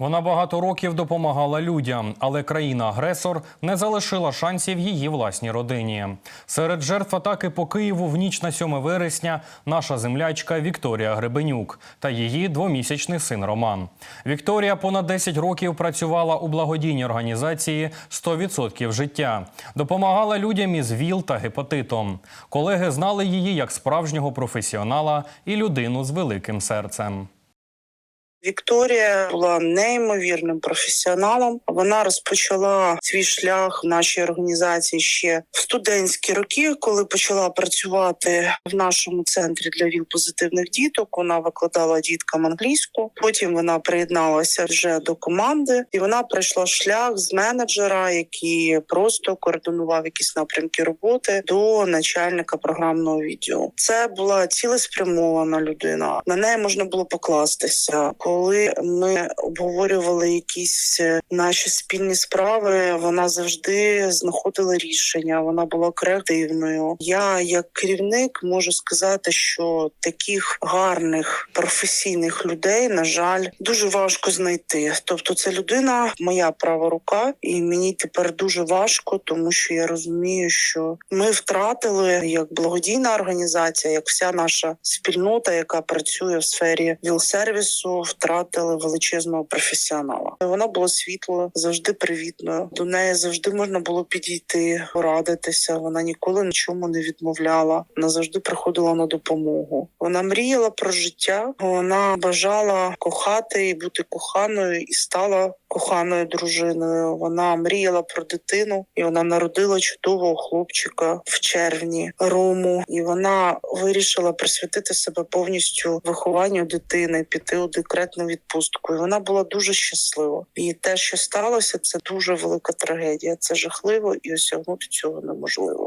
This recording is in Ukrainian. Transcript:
Вона багато років допомагала людям, але країна-агресор не залишила шансів її власній родині. Серед жертв атаки по Києву в ніч на 7 вересня наша землячка Вікторія Гребенюк та її двомісячний син Роман. Вікторія понад 10 років працювала у благодійній організації «100% життя, допомагала людям із ВІЛ та гепатитом. Колеги знали її як справжнього професіонала і людину з великим серцем. Вікторія була неймовірним професіоналом. Вона розпочала свій шлях в нашій організації ще в студентські роки, коли почала працювати в нашому центрі для віл позитивних діток. Вона викладала діткам англійську. Потім вона приєдналася вже до команди, і вона пройшла шлях з менеджера, який просто координував якісь напрямки роботи до начальника програмного відділу. Це була цілеспрямована людина. На неї можна було покластися. Коли ми обговорювали якісь е, наші спільні справи, вона завжди знаходила рішення. Вона була креативною. Я, як керівник, можу сказати, що таких гарних професійних людей, на жаль, дуже важко знайти. Тобто, це людина, моя права рука, і мені тепер дуже важко, тому що я розумію, що ми втратили як благодійна організація, як вся наша спільнота, яка працює в сфері віл-сервісу, втратили величезного професіонала. Вона була світлою, завжди привітною. До неї завжди можна було підійти, порадитися. Вона ніколи нічому не відмовляла. Вона завжди приходила на допомогу. Вона мріяла про життя. Вона бажала кохати і бути коханою, і стала коханою дружиною. Вона мріяла про дитину, і вона народила чудового хлопчика в червні Рому. І вона вирішила присвятити себе повністю вихованню дитини, піти у декретну відпустку. І вона була дуже щаслива. І те, що сталося, це дуже велика трагедія. Це жахливо, і осягнути цього неможливо.